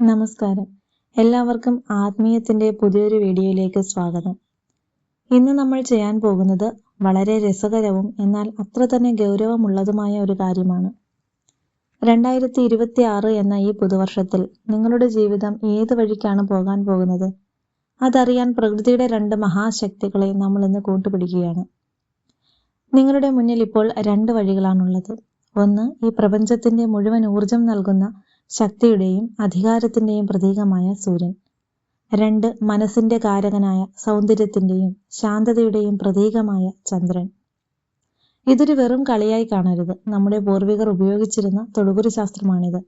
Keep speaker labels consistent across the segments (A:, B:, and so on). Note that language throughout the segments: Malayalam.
A: നമസ്കാരം. എല്ലാവർക്കും ആത്മീയത്തിന്റെ പുതിയൊരു വീഡിയോയിലേക്ക് സ്വാഗതം. ഇന്ന് നമ്മൾ ചെയ്യാൻ പോകുന്നത് വളരെ രസകരവും എന്നാൽ അത്ര തന്നെ ഗൗരവമുള്ളതുമായ ഒരു കാര്യമാണ്. രണ്ടായിരത്തി ഇരുപത്തി ആറ് എന്ന ഈ പുതുവർഷത്തിൽ നിങ്ങളുടെ ജീവിതം ഏത് വഴിക്കാണ് പോകാൻ പോകുന്നത്? അതറിയാൻ പ്രകൃതിയുടെ രണ്ട് മഹാശക്തികളെ നമ്മൾ ഇന്ന് കൂട്ടുപിടിക്കുകയാണ്. നിങ്ങളുടെ മുന്നിൽ ഇപ്പോൾ രണ്ട് വഴികളാണുള്ളത്. ഒന്ന് ഈ പ്രപഞ്ചത്തിന്റെ മുഴുവൻ ഊർജം നൽകുന്ന ശക്തിയുടെയും അധികാരത്തിന്റെയും പ്രതീകമായ സൂര്യൻ. രണ്ട് മനസ്സിന്റെ കാരകനായ സൗന്ദര്യത്തിന്റെയും ശാന്തതയുടെയും പ്രതീകമായ ചന്ദ്രൻ. ഇതൊരു വെറും കളിയായി കാണരുത്. നമ്മുടെ പൂർവികർ ഉപയോഗിച്ചിരുന്ന തൊടുകുറി ശാസ്ത്രമാണിത്.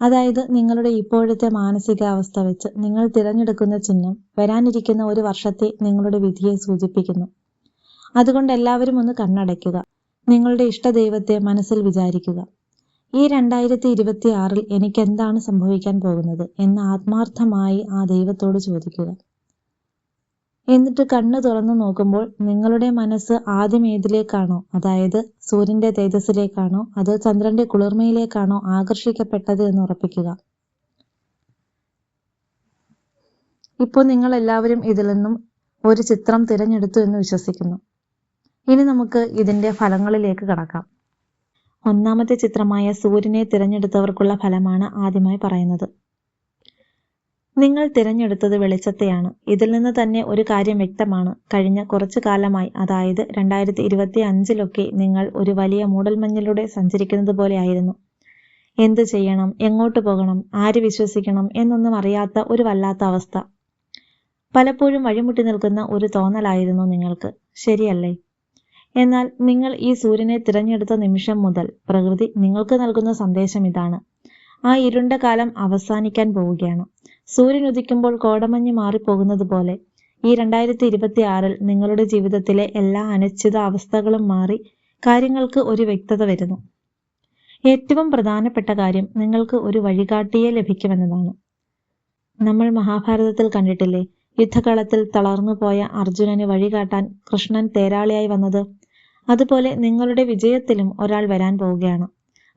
A: അതായത് നിങ്ങളുടെ ഇപ്പോഴത്തെ മാനസികാവസ്ഥ വെച്ച് നിങ്ങൾ തിരഞ്ഞെടുക്കുന്ന ചിഹ്നം വരാനിരിക്കുന്ന ഒരു വർഷത്തെ നിങ്ങളുടെ വിധിയെ സൂചിപ്പിക്കുന്നു. അതുകൊണ്ട് എല്ലാവരും ഒന്ന് കണ്ണടയ്ക്കുക. നിങ്ങളുടെ ഇഷ്ടദൈവത്തെ മനസ്സിൽ വിചാരിക്കുക. ഈ രണ്ടായിരത്തി ഇരുപത്തി ആറിൽ എനിക്ക് എന്താണ് സംഭവിക്കാൻ പോകുന്നത് എന്ന് ആത്മാർത്ഥമായി ആ ദൈവത്തോട് ചോദിക്കുക. എന്നിട്ട് കണ്ണു തുറന്നു നോക്കുമ്പോൾ നിങ്ങളുടെ മനസ്സ് ആദ്യം ഏതിലേക്കാണോ? അതായത് സൂര്യന്റെ തേജസ്സിലേക്കാണോ? അതോ ചന്ദ്രന്റെ കുളിർമയിലേക്കാണോ ആകർഷിക്കപ്പെട്ടത് എന്ന് ഉറപ്പിക്കുക. ഇപ്പോൾ നിങ്ങൾ എല്ലാവരും ഇതിൽ നിന്നും ഒരു ചിത്രം തിരഞ്ഞെടുത്തു എന്ന് വിശ്വസിക്കുന്നു. ഇനി നമുക്ക് ഇതിന്റെ ഫലങ്ങളിലേക്ക് കടക്കാം. ഒന്നാമത്തെ ചിത്രമായ സൂര്യനെ തിരഞ്ഞെടുത്തവർക്കുള്ള ഫലമാണ് ആദ്യമായി പറയുന്നത്. നിങ്ങൾ തിരഞ്ഞെടുത്തത് വെളിച്ചത്തെയാണ്. ഇതിൽ നിന്ന് തന്നെ ഒരു കാര്യം വ്യക്തമാണ്. കഴിഞ്ഞ കുറച്ചു കാലമായി അതായത് രണ്ടായിരത്തി ഇരുപത്തി അഞ്ചിലൊക്കെ നിങ്ങൾ ഒരു വലിയ മൂടൽമഞ്ഞിലൂടെ സഞ്ചരിക്കുന്നത് പോലെയായിരുന്നു എന്ത് ചെയ്യണം? എങ്ങോട്ട് പോകണം? ആര് വിശ്വസിക്കണം? എന്നൊന്നും അറിയാത്ത ഒരു വല്ലാത്ത അവസ്ഥ. പലപ്പോഴും വഴിമുട്ടി നിൽക്കുന്ന ഒരു തോന്നലായിരുന്നു നിങ്ങൾക്ക്. ശരിയല്ലേ? എന്നാൽ നിങ്ങൾ ഈ സൂര്യനെ തിരഞ്ഞെടുത്ത നിമിഷം മുതൽ പ്രകൃതി നിങ്ങൾക്ക് നൽകുന്ന സന്ദേശം ഇതാണ്. ആ ഇരുണ്ട കാലം അവസാനിക്കാൻ പോവുകയാണ്. സൂര്യൻ ഉദിക്കുമ്പോൾ കോടമഞ്ഞ് മാറിപ്പോകുന്നത് പോലെ ഈ രണ്ടായിരത്തി ഇരുപത്തി ആറിൽ നിങ്ങളുടെ ജീവിതത്തിലെ എല്ലാ അനിശ്ചിത അവസ്ഥകളും മാറി കാര്യങ്ങൾക്ക് ഒരു വ്യക്തത വരുന്നു. ഏറ്റവും പ്രധാനപ്പെട്ട കാര്യം നിങ്ങൾക്ക് ഒരു വഴികാട്ടിയെ ലഭിക്കുമെന്നതാണ്. നമ്മൾ മഹാഭാരതത്തിൽ കണ്ടിട്ടില്ലേ? യുദ്ധകളത്തിൽ തളർന്നു പോയ അർജുനന് വഴികാട്ടാൻ കൃഷ്ണൻ തേരാളിയായി വന്നത്? അതുപോലെ നിങ്ങളുടെ വിജയത്തിലും ഒരാൾ വരാൻ പോവുകയാണ്.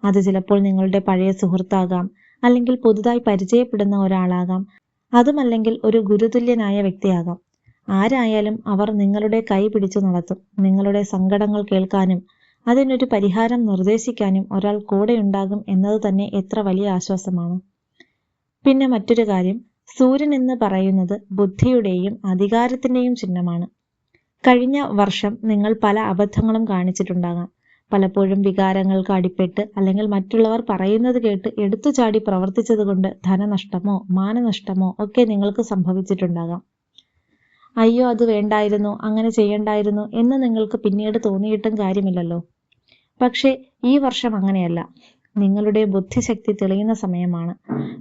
A: അത് ചിലപ്പോൾ നിങ്ങളുടെ പഴയ സുഹൃത്താകാം അല്ലെങ്കിൽ പുതുതായി പരിചയപ്പെടുന്ന ഒരാളാകാം. അതുമല്ലെങ്കിൽ ഒരു ഗുരുതുല്യനായ വ്യക്തിയാകാം. ആരായാലും അവർ നിങ്ങളുടെ കൈ പിടിച്ചു നടത്തും. നിങ്ങളുടെ സങ്കടങ്ങൾ കേൾക്കാനും അതിനൊരു പരിഹാരം നിർദ്ദേശിക്കാനും ഒരാൾ കൂടെയുണ്ടാകും എന്നത് തന്നെ എത്ര വലിയ ആശ്വാസമാണ്. പിന്നെ മറ്റൊരു കാര്യം സൂര്യൻ എന്ന് പറയുന്നത് ബുദ്ധിയുടെയും അധികാരത്തിന്റെയും ചിഹ്നമാണ്. കഴിഞ്ഞ വർഷം നിങ്ങൾ പല അബദ്ധങ്ങളും കാണിച്ചിട്ടുണ്ടാകാം. പലപ്പോഴും വികാരങ്ങൾക്ക് അടിപ്പെട്ട് അല്ലെങ്കിൽ മറ്റുള്ളവർ പറയുന്നത് കേട്ട് എടുത്തു ചാടി പ്രവർത്തിച്ചത് കൊണ്ട് ധനനഷ്ടമോ മാനനഷ്ടമോ ഒക്കെ നിങ്ങൾക്ക് സംഭവിച്ചിട്ടുണ്ടാകാം. അയ്യോ അത് വേണ്ടായിരുന്നു അങ്ങനെ ചെയ്യണ്ടായിരുന്നു എന്ന് നിങ്ങൾക്ക് പിന്നീട് തോന്നിയിട്ടും കാര്യമില്ലല്ലോ. പക്ഷേ ഈ വർഷം അങ്ങനെയല്ല. നിങ്ങളുടെ ബുദ്ധിശക്തി തെളിയുന്ന സമയമാണ്.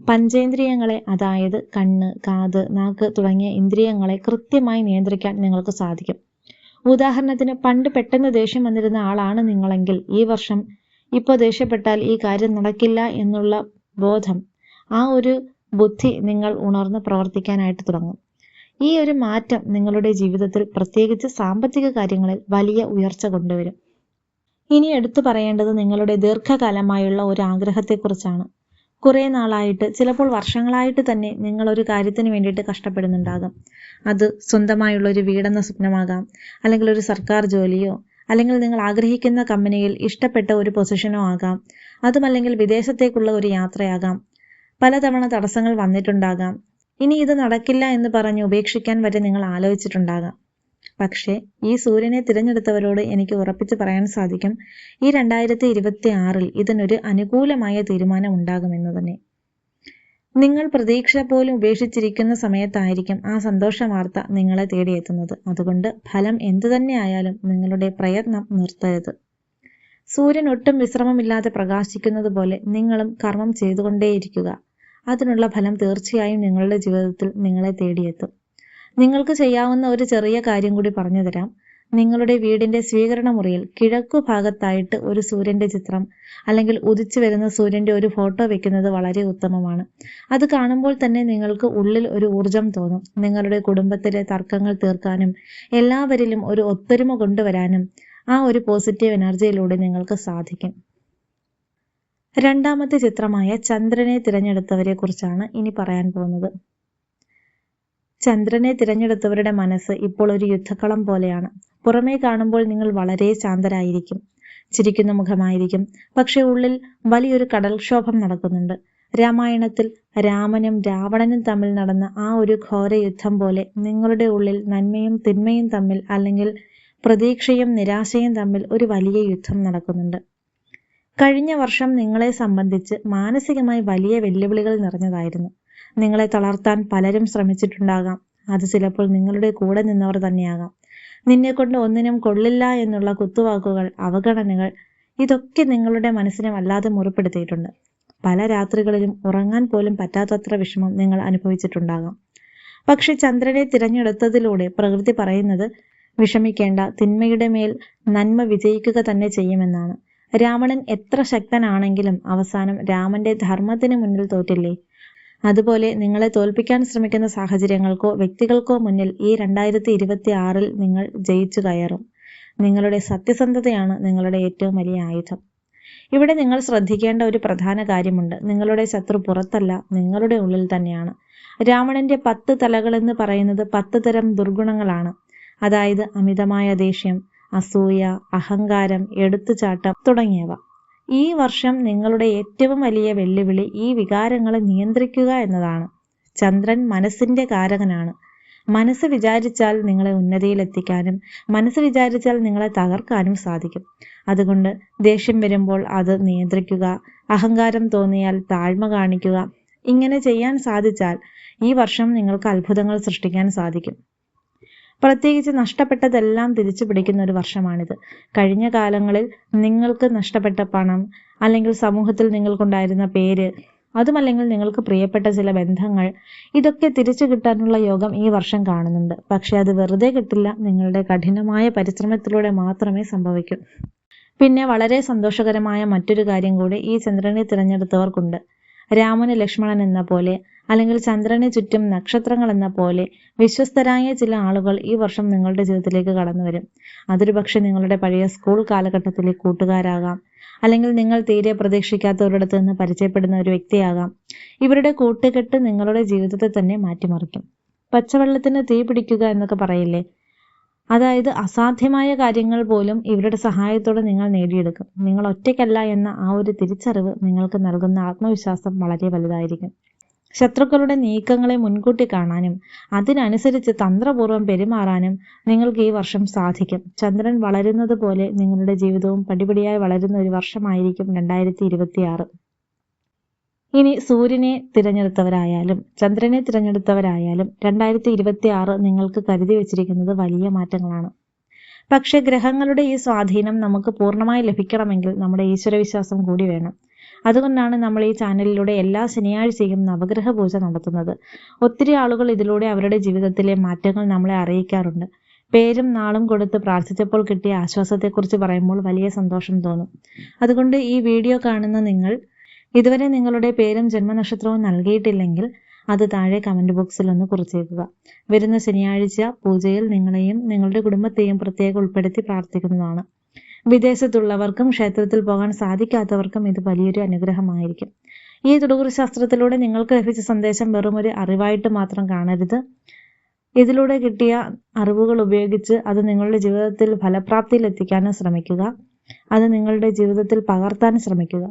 A: പഞ്ചേന്ദ്രിയങ്ങളെ അതായത് കണ്ണ് കാത് നാക്ക് തുടങ്ങിയ ഇന്ദ്രിയങ്ങളെ കൃത്യമായി നിയന്ത്രിക്കാൻ നിങ്ങൾക്ക് സാധിക്കും. ഉദാഹരണത്തിന് പണ്ട് പെട്ടെന്ന് ദേഷ്യം വന്നിരുന്ന ആളാണ് നിങ്ങളെങ്കിൽ ഈ വർഷം ഇപ്പോൾ ദേഷ്യപ്പെട്ടാൽ ഈ കാര്യം നടക്കില്ല എന്നുള്ള ബോധം ആ ഒരു ബുദ്ധി നിങ്ങൾ ഉണർന്ന് പ്രവർത്തിക്കാനായിട്ട് തുടങ്ങും. ഈ ഒരു മാറ്റം നിങ്ങളുടെ ജീവിതത്തിൽ പ്രത്യേകിച്ച് സാമ്പത്തിക കാര്യങ്ങളിൽ വലിയ ഉയർച്ച കൊണ്ടുവരും. ഇനി എടുത്തു പറയേണ്ടത് നിങ്ങളുടെ ദീർഘകാലമായുള്ള ഒരു ആഗ്രഹത്തെക്കുറിച്ചാണ്. കുറേ നാളായിട്ട് ചിലപ്പോൾ വർഷങ്ങളായിട്ട് തന്നെ നിങ്ങൾ ഒരു കാര്യത്തിന് വേണ്ടിയിട്ട് കഷ്ടപ്പെടുന്നുണ്ടാകും. അത് സ്വന്തമായുള്ള ഒരു വീടെന്ന സ്വപ്നമാകാം. അല്ലെങ്കിൽ ഒരു സർക്കാർ ജോലിയോ അല്ലെങ്കിൽ നിങ്ങൾ ആഗ്രഹിക്കുന്ന കമ്പനിയിൽ ഇഷ്ടപ്പെട്ട ഒരു പൊസിഷനോ ആകാം. അതുമല്ലെങ്കിൽ വിദേശത്തേക്കുള്ള ഒരു യാത്രയാകാം. പലതവണ തടസ്സങ്ങൾ വന്നിട്ടുണ്ടാകാം. ഇനി ഇത് നടക്കില്ല എന്ന് പറഞ്ഞ് ഉപേക്ഷിക്കാൻ വരെ നിങ്ങൾ ആലോചിച്ചിട്ടുണ്ടാകാം. പക്ഷേ ഈ സൂര്യനെ തിരഞ്ഞെടുത്തവരോട് എനിക്ക് ഉറപ്പിച്ചു പറയാൻ സാധിക്കും. ഈ രണ്ടായിരത്തി ഇരുപത്തി ആറിൽ ഇതിനൊരു അനുകൂലമായ തീരുമാനം ഉണ്ടാകുമെന്ന് തന്നെ നിങ്ങൾ പ്രതീക്ഷ പോലും ഉപേക്ഷിച്ചിരിക്കുന്ന സമയത്തായിരിക്കും ആ സന്തോഷ വാർത്ത നിങ്ങളെ തേടിയെത്തുന്നത്. അതുകൊണ്ട് ഫലം എന്തു തന്നെയായാലും നിങ്ങളുടെ പ്രയത്നം നിർത്തരുത്. സൂര്യൻ ഒട്ടും വിശ്രമമില്ലാതെ പ്രകാശിക്കുന്നത് പോലെ നിങ്ങളും കർമ്മം ചെയ്തുകൊണ്ടേയിരിക്കുക. അതിനുള്ള ഫലം തീർച്ചയായും നിങ്ങളുടെ ജീവിതത്തിൽ നിങ്ങളെ തേടിയെത്തും. നിങ്ങൾക്ക് ചെയ്യാവുന്ന ഒരു ചെറിയ കാര്യം കൂടി പറഞ്ഞു തരാം. നിങ്ങളുടെ വീടിന്റെ സ്വീകരണ മുറിയിൽ കിഴക്കു ഭാഗത്തായിട്ട് ഒരു സൂര്യന്റെ ചിത്രം അല്ലെങ്കിൽ ഉദിച്ചു വരുന്ന സൂര്യന്റെ ഒരു ഫോട്ടോ വെക്കുന്നത് വളരെ ഉത്തമമാണ്. അത് കാണുമ്പോൾ തന്നെ നിങ്ങൾക്ക് ഉള്ളിൽ ഒരു ഊർജം തോന്നും. നിങ്ങളുടെ കുടുംബത്തിലെ തർക്കങ്ങൾ തീർക്കാനും എല്ലാവരിലും ഒരു ഒത്തൊരുമ കൊണ്ടുവരാനും ആ ഒരു പോസിറ്റീവ് എനർജിയിലൂടെ നിങ്ങൾക്ക് സാധിക്കും. രണ്ടാമത്തെ ചിത്രമായ ചന്ദ്രനെ തിരഞ്ഞെടുത്തവരെ കുറിച്ചാണ് ഇനി പറയാൻ പോകുന്നത്. ചന്ദ്രനെ തിരഞ്ഞെടുത്തവരുടെ മനസ്സ് ഇപ്പോൾ ഒരു യുദ്ധക്കളം പോലെയാണ്. പുറമേ കാണുമ്പോൾ നിങ്ങൾ വളരെ ശാന്തരായിരിക്കും. ചിരിക്കുന്ന മുഖമായിരിക്കും. പക്ഷെ ഉള്ളിൽ വലിയൊരു കടൽക്ഷോഭം നടക്കുന്നുണ്ട്. രാമായണത്തിൽ രാമനും രാവണനും തമ്മിൽ നടന്ന ആ ഒരു ഘോര യുദ്ധം പോലെ നിങ്ങളുടെ ഉള്ളിൽ നന്മയും തിന്മയും തമ്മിൽ അല്ലെങ്കിൽ പ്രതീക്ഷയും നിരാശയും തമ്മിൽ ഒരു വലിയ യുദ്ധം നടക്കുന്നുണ്ട്. കഴിഞ്ഞ വർഷം നിങ്ങളെ സംബന്ധിച്ച് മാനസികമായി വലിയ വെല്ലുവിളികൾ നിറഞ്ഞതായിരുന്നു. നിങ്ങളെ തളർത്താൻ പലരും ശ്രമിച്ചിട്ടുണ്ടാകാം. അത് ചിലപ്പോൾ നിങ്ങളുടെ കൂടെ നിന്നവർ തന്നെയാകാം. നിന്നെ കൊണ്ട് ഒന്നിനും കൊള്ളില്ല എന്നുള്ള കുത്തുവാക്കുകൾ അവഗണനകൾ ഇതൊക്കെ നിങ്ങളുടെ മനസ്സിനെ വല്ലാതെ മുറിപ്പെടുത്തിയിട്ടുണ്ട്. പല രാത്രികളിലും ഉറങ്ങാൻ പോലും പറ്റാത്തത്ര വിഷമം നിങ്ങൾ അനുഭവിച്ചിട്ടുണ്ടാകാം. പക്ഷെ ചന്ദ്രനെ തിരഞ്ഞെടുത്തതിലൂടെ പ്രകൃതി പറയുന്നത് വിഷമിക്കേണ്ട തിന്മയുടെ മേൽ നന്മ വിജയിക്കുക തന്നെ ചെയ്യുമെന്നാണ്. രാവണൻ എത്ര ശക്തനാണെങ്കിലും അവസാനം രാമന്റെ ധർമ്മത്തിന് മുന്നിൽ തോറ്റില്ലേ? അതുപോലെ നിങ്ങളെ തോൽപ്പിക്കാൻ ശ്രമിക്കുന്ന സാഹചര്യങ്ങൾക്കോ വ്യക്തികൾക്കോ മുന്നിൽ ഈ രണ്ടായിരത്തി ഇരുപത്തി ആറിൽ നിങ്ങൾ ജയിച്ചു കയറും. നിങ്ങളുടെ സത്യസന്ധതയാണ് നിങ്ങളുടെ ഏറ്റവും വലിയ ആയുധം. ഇവിടെ നിങ്ങൾ ശ്രദ്ധിക്കേണ്ട ഒരു പ്രധാന കാര്യമുണ്ട്. നിങ്ങളുടെ ശത്രു പുറത്തല്ല നിങ്ങളുടെ ഉള്ളിൽ തന്നെയാണ്. രാവണന്റെ പത്ത് തലകൾ എന്ന് പറയുന്നത് പത്ത് തരം ദുർഗുണങ്ങളാണ്. അതായത് അമിതമായ ദേഷ്യം അസൂയ അഹങ്കാരം എടുത്തുചാട്ടം തുടങ്ങിയവ. ഈ വർഷം നിങ്ങളുടെ ഏറ്റവും വലിയ വെല്ലുവിളി ഈ വികാരങ്ങളെ നിയന്ത്രിക്കുക എന്നതാണ്. ചന്ദ്രൻ മനസ്സിന്റെ കാരകനാണ്. മനസ്സ് വിചാരിച്ചാൽ നിങ്ങളെ ഉന്നതിയിലെത്തിക്കാനും മനസ്സ് വിചാരിച്ചാൽ നിങ്ങളെ തകർക്കാനും സാധിക്കും. അതുകൊണ്ട് ദേഷ്യം വരുമ്പോൾ അത് നിയന്ത്രിക്കുക അഹങ്കാരം തോന്നിയാൽ താഴ്മ കാണിക്കുക. ഇങ്ങനെ ചെയ്യാൻ സാധിച്ചാൽ ഈ വർഷം നിങ്ങൾക്ക് അത്ഭുതങ്ങൾ സൃഷ്ടിക്കാൻ സാധിക്കും. പ്രത്യേകിച്ച് നഷ്ടപ്പെട്ടതെല്ലാം തിരിച്ചു പിടിക്കുന്ന ഒരു വർഷമാണിത്. കഴിഞ്ഞ കാലങ്ങളിൽ നിങ്ങൾക്ക് നഷ്ടപ്പെട്ട പണം അല്ലെങ്കിൽ സമൂഹത്തിൽ നിങ്ങൾക്കുണ്ടായിരുന്ന പേര് അതുമല്ലെങ്കിൽ നിങ്ങൾക്ക് പ്രിയപ്പെട്ട ചില ബന്ധങ്ങൾ ഇതൊക്കെ തിരിച്ചു കിട്ടാനുള്ള യോഗം ഈ വർഷം കാണുന്നുണ്ട്. പക്ഷെ അത് വെറുതെ കിട്ടില്ല നിങ്ങളുടെ കഠിനമായ പരിശ്രമത്തിലൂടെ മാത്രമേ സംഭവിക്കൂ. പിന്നെ വളരെ സന്തോഷകരമായ മറ്റൊരു കാര്യം കൂടി ഈ ചന്ദ്രനെ തിരഞ്ഞെടുത്തവർക്കുണ്ട്. രാമന് ലക്ഷ്മണൻ എന്ന പോലെ അല്ലെങ്കിൽ ചന്ദ്രനെ ചുറ്റും നക്ഷത്രങ്ങൾ എന്ന പോലെ വിശ്വസ്തരായ ചില ആളുകൾ ഈ വർഷം നിങ്ങളുടെ ജീവിതത്തിലേക്ക് കടന്നു വരും അതൊരു പക്ഷെ നിങ്ങളുടെ പഴയ സ്കൂൾ കാലഘട്ടത്തിലെ കൂട്ടുകാരാകാം. അല്ലെങ്കിൽ നിങ്ങൾ തീരെ പ്രതീക്ഷിക്കാത്തവരിടത്ത് നിന്ന് പരിചയപ്പെടുന്ന ഒരു വ്യക്തിയാകാം. ഇവരുടെ കൂട്ടുകെട്ട് നിങ്ങളുടെ ജീവിതത്തെ തന്നെ മാറ്റിമറിക്കും. പച്ചവെള്ളത്തിന് തീ പിടിക്കുക എന്നൊക്കെ പറയില്ലേ? അതായത് അസാധ്യമായ കാര്യങ്ങൾ പോലും ഇവരുടെ സഹായത്തോടെ നിങ്ങൾ നേടിയെടുക്കും. നിങ്ങൾ ഒറ്റയ്ക്കല്ല എന്ന ആ ഒരു തിരിച്ചറിവ് നിങ്ങൾക്ക് നൽകുന്ന ആത്മവിശ്വാസം വളരെ വലുതായിരിക്കും. ശത്രുക്കളുടെ നീക്കങ്ങളെ മുൻകൂട്ടി കാണാനും അതിനനുസരിച്ച് തന്ത്രപൂർവം പെരുമാറാനും നിങ്ങൾക്ക് ഈ വർഷം സാധിക്കും. ചന്ദ്രൻ വളരുന്നത് പോലെ നിങ്ങളുടെ ജീവിതവും പടിപടിയായി വളരുന്ന ഒരു വർഷമായിരിക്കും രണ്ടായിരത്തി ഇരുപത്തിയാറ് ഇനി സൂര്യനെ തിരഞ്ഞെടുത്തവരായാലും ചന്ദ്രനെ തിരഞ്ഞെടുത്തവരായാലും രണ്ടായിരത്തി ഇരുപത്തി ആറ് നിങ്ങൾക്ക് കരുതി വച്ചിരിക്കുന്നത് വലിയ മാറ്റങ്ങളാണ്. പക്ഷേ ഗ്രഹങ്ങളുടെ ഈ സ്വാധീനം നമുക്ക് പൂർണമായി ലഭിക്കണമെങ്കിൽ നമ്മുടെ ഈശ്വരവിശ്വാസം കൂടി വേണം. അതുകൊണ്ടാണ് നമ്മൾ ഈ ചാനലിലൂടെ എല്ലാ ശനിയാഴ്ചയും നവഗ്രഹ പൂജ നടത്തുന്നത്. ഒത്തിരി ആളുകൾ ഇതിലൂടെ അവരുടെ ജീവിതത്തിലെ മാറ്റങ്ങൾ നമ്മളെ അറിയിക്കാറുണ്ട്. പേരും നാളും കൊടുത്ത് പ്രാർത്ഥിച്ചപ്പോൾ കിട്ടിയ ആശ്വാസത്തെക്കുറിച്ച് പറയുമ്പോൾ വലിയ സന്തോഷം തോന്നും. അതുകൊണ്ട് ഈ വീഡിയോ കാണുന്ന നിങ്ങൾ ഇതുവരെ നിങ്ങളുടെ പേരും ജന്മനക്ഷത്രവും നൽകിയിട്ടില്ലെങ്കിൽ അത് താഴെ കമന്റ് ബോക്സിൽ ഒന്ന് കുറിച്ചേക്കുക. വരുന്ന ശനിയാഴ്ച പൂജയിൽ നിങ്ങളെയും നിങ്ങളുടെ കുടുംബത്തെയും പ്രത്യേകം ഉൾപ്പെടുത്തി പ്രാർത്ഥിക്കുന്നതാണ്. വിദേശത്തുള്ളവർക്കും ക്ഷേത്രത്തിൽ പോകാൻ സാധിക്കാത്തവർക്കും ഇത് വലിയൊരു അനുഗ്രഹമായിരിക്കും. ഈ തുടകുറി ശാസ്ത്രത്തിലൂടെ നിങ്ങൾക്ക് ലഭിച്ച സന്ദേശം വെറും ഒരു അറിവായിട്ട് മാത്രം കാണരുത്. ഇതിലൂടെ കിട്ടിയ അറിവുകൾ ഉപയോഗിച്ച് അത് നിങ്ങളുടെ ജീവിതത്തിൽ ഫലപ്രാപ്തിയിൽ എത്തിക്കാനും ശ്രമിക്കുക. അത് നിങ്ങളുടെ ജീവിതത്തിൽ പകർത്താൻ ശ്രമിക്കുക.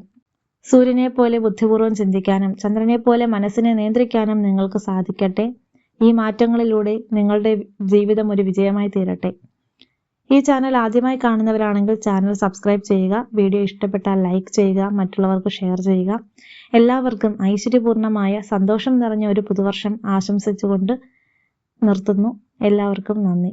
A: സൂര്യനെ പോലെ ബുദ്ധിപൂർവം ചിന്തിക്കാനും ചന്ദ്രനെ പോലെ മനസ്സിനെ നിയന്ത്രിക്കാനും നിങ്ങൾക്ക് സാധിക്കട്ടെ. ഈ മാറ്റങ്ങളിലൂടെ നിങ്ങളുടെ ജീവിതം ഒരു വിജയമായി തീരട്ടെ. ഈ ചാനൽ ആദ്യമായി കാണുന്നവരാണെങ്കിൽ ചാനൽ സബ്സ്ക്രൈബ് ചെയ്യുക വീഡിയോ ഇഷ്ടപ്പെട്ടാൽ ലൈക്ക് ചെയ്യുക മറ്റുള്ളവർക്ക് ഷെയർ ചെയ്യുക. എല്ലാവർക്കും ഐശ്വര്യപൂർണമായ സന്തോഷം നിറഞ്ഞ ഒരു പുതുവർഷം ആശംസിച്ചുകൊണ്ട് നിർത്തുന്നു. എല്ലാവർക്കും നന്ദി.